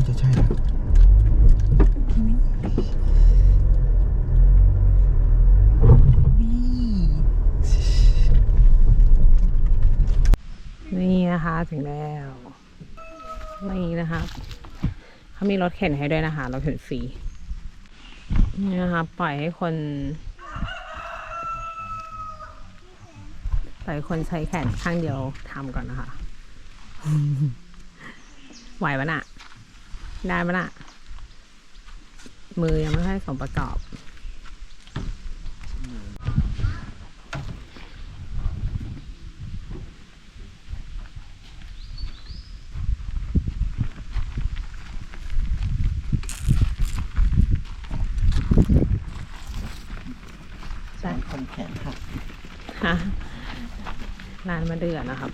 น่าจะใช่นะนี่นะคะถึงแล้วนี่นะคะเขามีรถเข็นให้ด้วยนะคะรถเข็นฟรีนี่นะคะปล่อยให้คนปล่อยคนใช้แขนข้างเดียวทำก่อนนะคะไหวปะน่ะ ได้ไหมล่ะ มือยังไม่ค่อยสมประกอบ สองคนแขนค่ะ ฮะร้านมาเดือนนะครับ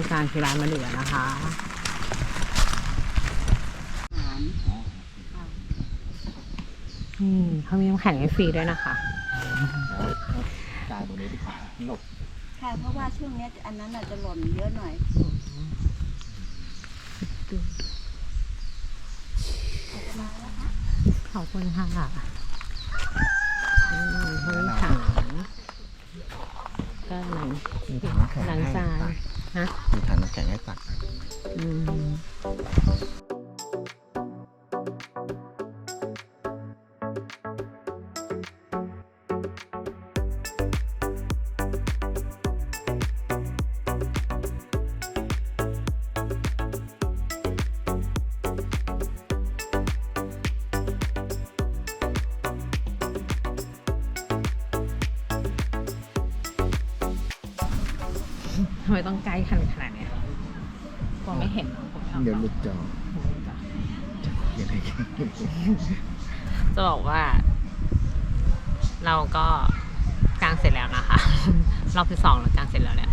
องการคือร้านมะเดือนะคะอืมเขามีน้ำแข็งให้ฟรีด้วยนะคะตายตรงนี้ดีกว่าหลบค่ะเพราะว่าช่วงนี้อันนั้นอาจจะหล่นเยอะหน่อยขอบคุณค่ะห้องถังก็หลังหลังซาน ฮะมีถังน้ำแข็งให้ตักอืม ไมต้องใกล้ขนาดขนาดเนี้ยกลัวไม่เห็นเหรอผมชอบเดี๋ยวหลุดจอผมจะเขียนให้จะบอกว่า เราก็กางเสร็จแล้วนะคะ รอบที่สองเรากางเสร็จแล้วเนี่ย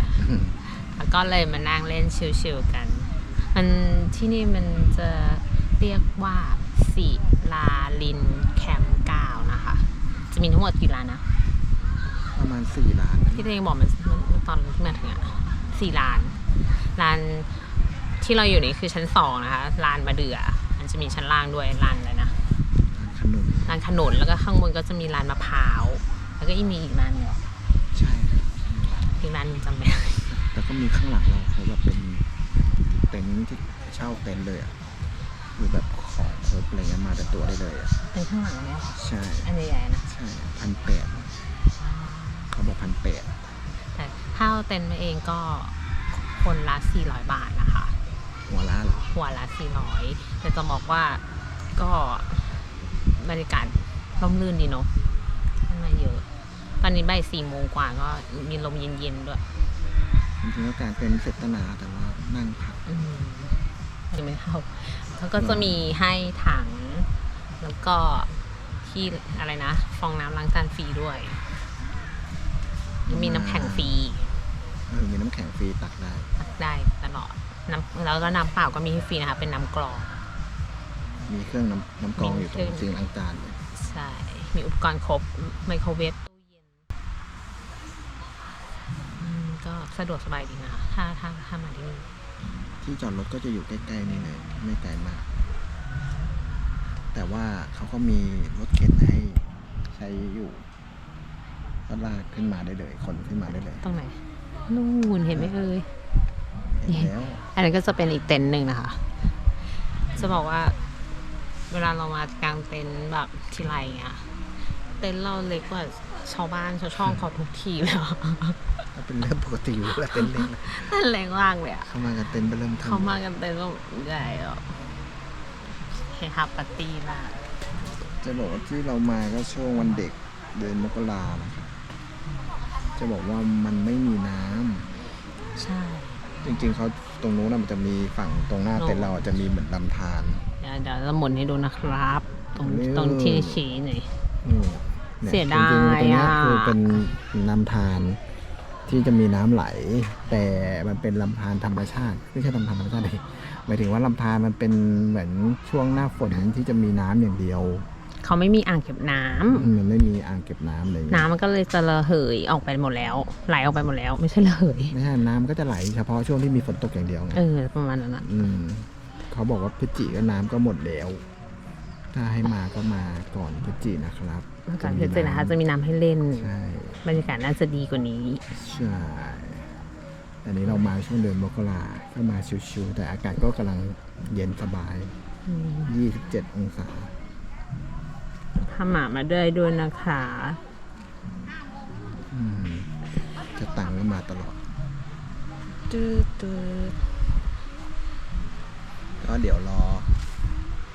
แล้วก็เลยมานั่งเล่นชิลๆกัน มันที่นี่มันจะเรียกว่าศิลาลินแคมป์เก้านะคะ จะมีทั้งหมดกี่ร้านนะ ประมาณสี่ล้านนะที่ตัวเองบอกมันมันตอนที่มาถึงอะ สี่ร้านร้านที่เราอยู่นี่คือชั้นสองนะคะร้านมะเดื่อมันจะมีชั้นล่างด้วยร้านอะไรนะขนมร้านขนุนแล้วก็ข้างบนก็จะมีร้านมะพร้าวแล้วก็อีกมีอีกร้านหนึงใช่ครับอีกร้านหนึงจำไม่ได้แล้วก็มีข้างหลังเราเขาแบบเป็นเต็นท์ที่เช่าเต็นท์เลยอะหรือแบบของครบอะไรเงี้ยมาแต่ตัวได้เลยอะเป็นข้างหลังเนี่ยใช่อันใหญ่ๆนะใช่พันแปดเขาบอกพันแปด แต่ถ้าเอาเต็นท์มาเองก็คนละ 400 บาทนะคะ หัวล้านเหรอหัวละ 400 แต่จะบอกว่าก็บรรยากาศร่มรื่นดีเนาะข้างในเยอะ ตอนนี้บ่ายสี่โมงกว่าก็มีลมเย็นๆด้วย จริงๆแล้วการเป็นท์เสร็จตั้งนานแต่ว่านั่งพัก อืมยังไม่เข้าแล้วก็จะมีให้ถัง แล้วก็ที่อะไรนะ ฟองน้ำล้างจานฟรีด้วย มีน้ำแข็งฟรี เออมีน้ำแข็งฟรีตักได้ตักได้ตลอดน้ำแล้วก็น้ำเปล่าก็มีให้ฟรีนะคะ เป็นน้ำกรอง มีเครื่องน้ำน้ำกรองมีอยู่ตเครรื่องงซิงค์ล้างจานเลยใช่ มีอุปกรณ์ครบไมโครเวฟตู้เย็นอืมก็สะดวกสบายดีนะคะ ถ้าถ้าถ้ามาที่นี่ ที่จอดรถก็จะอยู่ใกล้ๆนี่เลยไม่ไกลมาก แต่ว่าเขาก็มีรถเข็นให้ใช้อยู่ก็ลากขึ้นมาได้เลย คนขึ้นมาได้เลย ตรงไหน นู่นเห็นไหมเอ่ยเห็นแล้วอันนั้นก็จะเป็นอีกเต็นท์หนึ่งนะคะ จะบอกว่า เวลาเรามากางเต็นท์แบบทีไรเงี้ยเต็นท์เราเล็กกว่าชาวบ้านชาวช่องเขาทุกทีเลยอะก็เป็นเรื่องปกติอยู่แล้วเต็นท์เล็กนะเต็นท์เล็กมากเลยอะเข้ามากันเต็นท์ไปเริ่มทำเขามากันเต็นท์แบบใหญ่อะเฮฮาปาร์ตี้มากจะบอกว่าที่เรามาก็ช่วงวันเด็กเดือนมกรานะครับ จะบอกว่ามันไม่มีน้ำใช่ จริง ๆเขาตรงนู้นนะมันจะมีฝั่งตรงหน้าโน่เต็นท์เราอะจะมีเหมือนลำธาร เดี๋ยวเดี๋ยวเราหมุนให้ดูนะครับ ตรงเร็วตรงที่ชี้หน่อย อืมนี่เสียดายจริงๆตรงเนี้ยอะ คือเป็นลำธารที่จะมีน้ำไหล แต่มันเป็นลำธารธรรมชาติไม่ใช่ลำธารธรรมชาติเลยหมายถึงว่าลำธารมันเป็นเหมือนช่วงหน้าฝนที่จะมีน้ำอย่างเดียว เขาไม่มีอ่างเก็บน้ำมันไม่มีอ่างเก็บน้ำเลยน้ำมันก็เลยจะระเหยออกไปหมดแล้ว ไหลออกไปหมดแล้ว ไม่ใช่ระเหยไม่ใช่น้ำก็จะไหลเฉพาะช่วงที่มีฝนตกอย่างเดียวไง เออ ประมาณนั้นนะอืมเขาบอกว่าพฤศจิก็น้ำก็หมดแล้ว ถ้าให้มาก็มาก่อนพฤศจินะครับก่อนที่จะนะคะจะมีน้ำให้เล่น ใช่ บรรยากาศน่าจะดีกว่านี้ ใช่ อันนี้เรามาช่วงเดือนมกราก็มาชิวๆแต่อากาศก็กำลังเย็นสบายอืม27 องศา พาหมามาด้วยด้วยนะคะอืจะตังก็มาตลอดตืดตืดก็เดี๋ยวรอ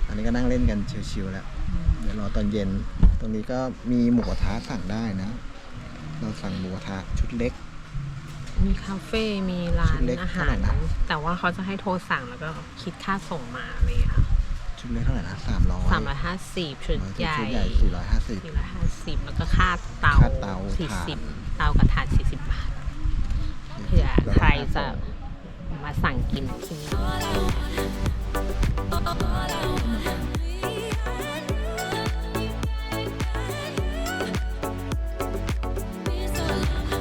อันนี้ก็นั่งเล่นกันชิวๆแล้ว เดี๋ยวรอตอนเย็น ตรงนี้ก็มีหมูกระทะสั่งได้นะ เราสั่งหมูกระทะชุดเล็ก มีคาเฟ่มีร้านอาหาร แต่ว่าเขาจะให้โทรสั่งแล้วก็คิดค่าส่งมาอะไรอย่างเงี้ยค่ะ ชุดเล็กเท่าไหร่นะสามร้อยสามร้อยห้าสิบชุดใหญ่ชุดใหญ่สี่ร้อยห้าสิบสี่ร้อยห้าสิบแล้วก็ค่าเตาค่าเตาสี่ถ่านสิบเตากระถางสี่สิบบาทเผื่อใครจะมาสั่งกินที่นี่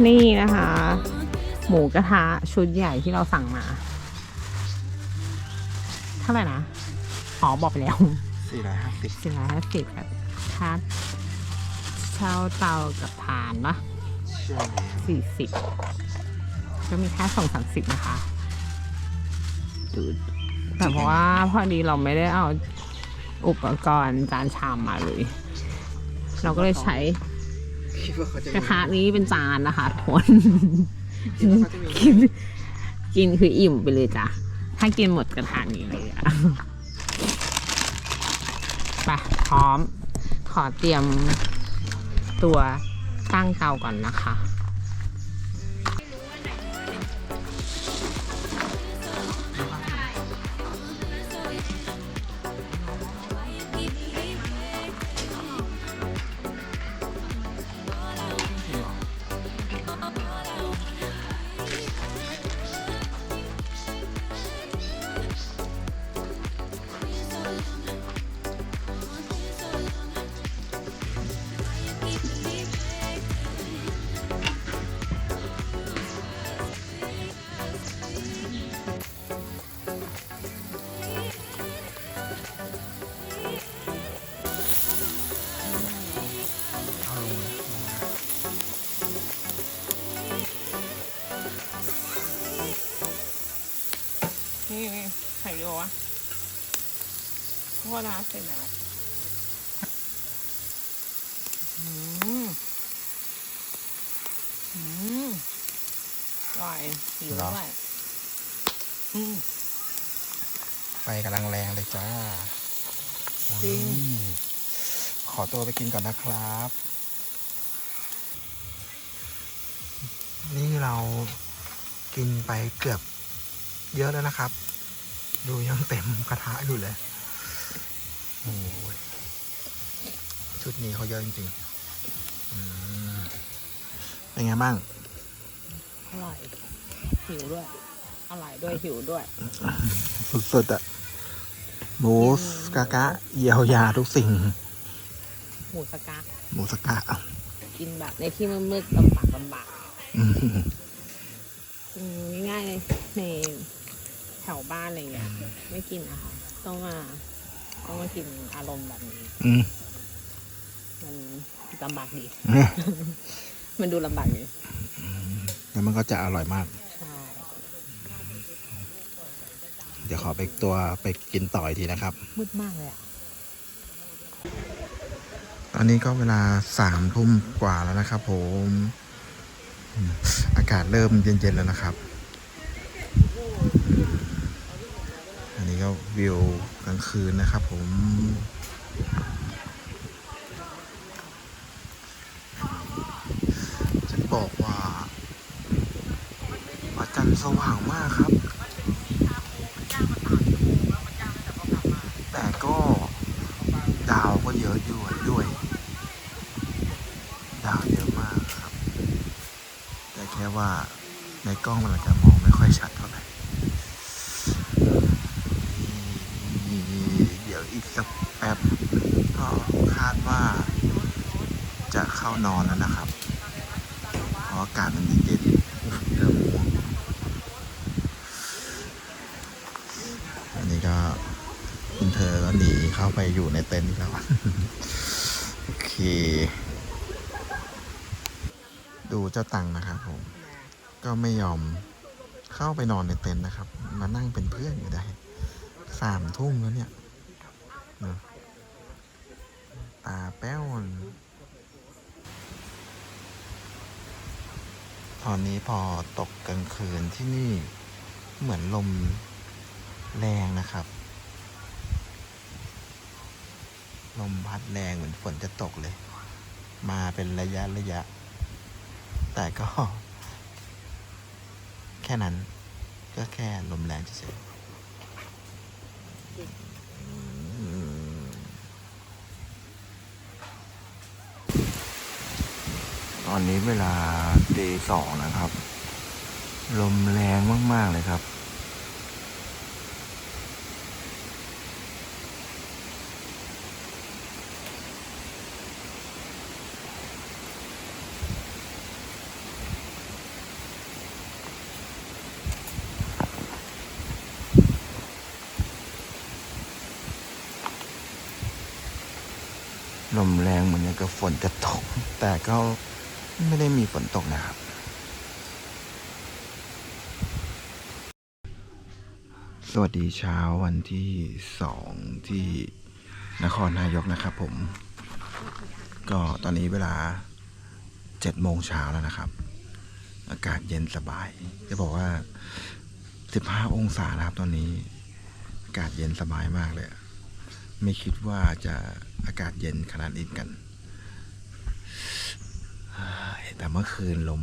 นี่นะคะ หมูกระทะชุดใหญ่ที่เราสั่งมา เท่าไหร่นะ ขอบอกไปแล้วสี่ร้อยห้าสิบสี่ร้อยห้าสิบกับค่าเช่าเตากับฐานปะใช่สี่สิบก็มีค่าส่งสามสิบนะคะดูแต่เพราะว่าพอดีเราไม่ได้เอาอุปกรณ์จานชามมาเลย เราก็เลยใช้คิดว่าเขาจะกระทะนี้เป็นจานนะคะทุกคนคิดว่าเขาจะมีกินกินคืออิ่มไปเลยจ้ะถ้ากินหมดกระทะนี้เลยอะ ไปพร้อม ขอเตรียมตัวตั้งเตาก่อนนะคะ ว่าร้านเสร็จแล้วอืมอืมอร่อยหิวด้วยอืมไฟกำลังแรงเลยจ้าจริงอืมขอตัวไปกินก่อนนะครับ นี่เรากินไปเกือบเยอะแล้วนะครับ ดูยังเต็มกระทะอยู่เลย โอ้ยชุดนี้เขาเยอะจริงๆอืมเป็นไงบ้าง อร่อย หิวด้วย อร่อยด้วยหิวด้วย สุดๆอะหมูสกากะ เยียวยาทุกสิ่ง หมูสกักหมูสกะกินแบบในที่มืดๆลำบากลำบากอืมอืมง่ายๆเลยในแถวบ้านอะไรเงี้ย ไม่กินนะคะต้องมา ต้องมากินอารมณ์แบบนี้ อืมมันลำบากดี มันดูลำบากดีแล้วมันก็จะอร่อยมาก ใช่ เดี๋ยวขอไปตัวไปกินต่ออีกทีนะครับ มืดมากเลยอะ ตอนนี้ก็เวลาสามทุ่มกว่าแล้วนะครับผมอืมอากาศเริ่มเย็นๆแล้วนะครับ อันนี้ก็วิวกลางคืนนะครับผมจะบอกว่าพระจันทร์สว่างมากครับ แต่ก็ดาวก็เยอะด้วยด้วย ดาวเยอะมากครับ แต่แค่ว่าในกล้องมันอาจจะมองไม่ค่อยชัดเท่าไหร่นี่เดี๋ยวอีกสักแป๊บก็คาดว่าจะเข้านอนแล้วนะครับ เพราะอากาศมันเย็นๆเริ่มง่วง อันนี้ก็คุณเธอก็หนีเข้าไปอยู่ในเต็นท์อีกแล้ว โอเค ดูเจ้าตังนะครับผม ก็ไม่ยอมเข้าไปนอนในเต็นท์นะครับ มานั่งเป็นเพื่อนอยู่ได้สามทุ่มแล้วเนี่ยนะตาแป้วตอนนี้พอตกกลางคืนที่นี่เหมือนลม แรงนะครับ ลมพัดแรงเหมือนฝนจะตกเลย มาเป็นระยะระยะ แต่ก็ แค่นั้น ก็แค่ลมแรงเฉยๆตอนนี้เวลาตีสองนะครับ ลมแรงมาก ๆ เลยครับ ลมแรงเหมือนกับฝนจะตก แต่ก็ไม่ได้มีฝนตกนะครับ สวัสดีเช้าวันที่สองที่นครนายกนะครับผม ก็ตอนนี้เวลาเจ็ดโมงเช้าแล้วนะครับ อากาศเย็นสบาย จะบอกว่าสิบห้าองศานะครับตอนนี้ อากาศเย็นสบายมากเลย ไม่คิดว่าจะ อากาศเย็นขนาดนี้กันแต่เมื่อคืนลม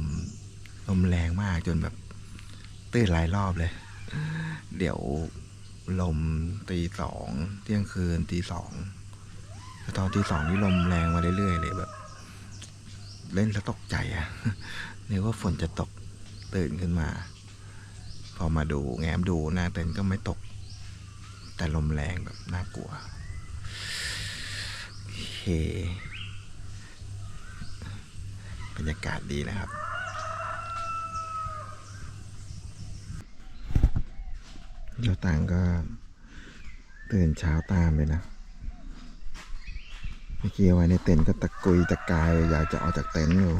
ลมแรงมากจนแบบตื่นหลายรอบเลย เดี๋ยวลมตีสองเที่ยงคืนตีสองตอนตีสองนี่ลมแรงมาเรื่อยๆเลยแบบ เล่นแล้วตกใจอะนึกว่าฝนจะตกตื่นขึ้นมา พอมาดูแง้มดูหน้าเต็นก็ไม่ตก แต่ลมแรงแบบน่ากลัว เคบรรยากาศดีนะครับเจ้าต่างก็ตื่นเช้าตามเลยนะ เมื่อกี้เอาไว้ในเต็นท์ก็ตะกุยตะกายอยากจะออกจากเต็นท์อยู่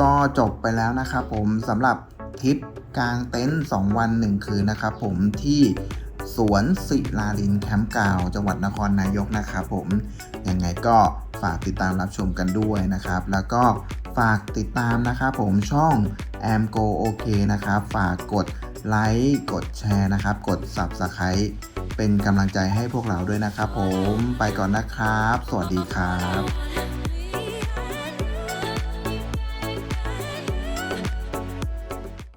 ก็จบไปแล้วนะครับผมสำหรับทริปกลางเต็นท์2วัน 1 คืนนะครับผมที่สวนศิลาลินแคมป์เก่าจังหวัดนครนายกนะครับผมยังไงก็ฝากติดตามรับชมกันด้วยนะครับ แล้วก็ฝากติดตามนะครับผมช่อง a m Go OK นะครับ ฝากกดไลค์กดแชร์นะครับ กด Subscribe เป็นกำลังใจให้พวกเราด้วยนะครับผมไปก่อนนะครับ สวัสดีครับ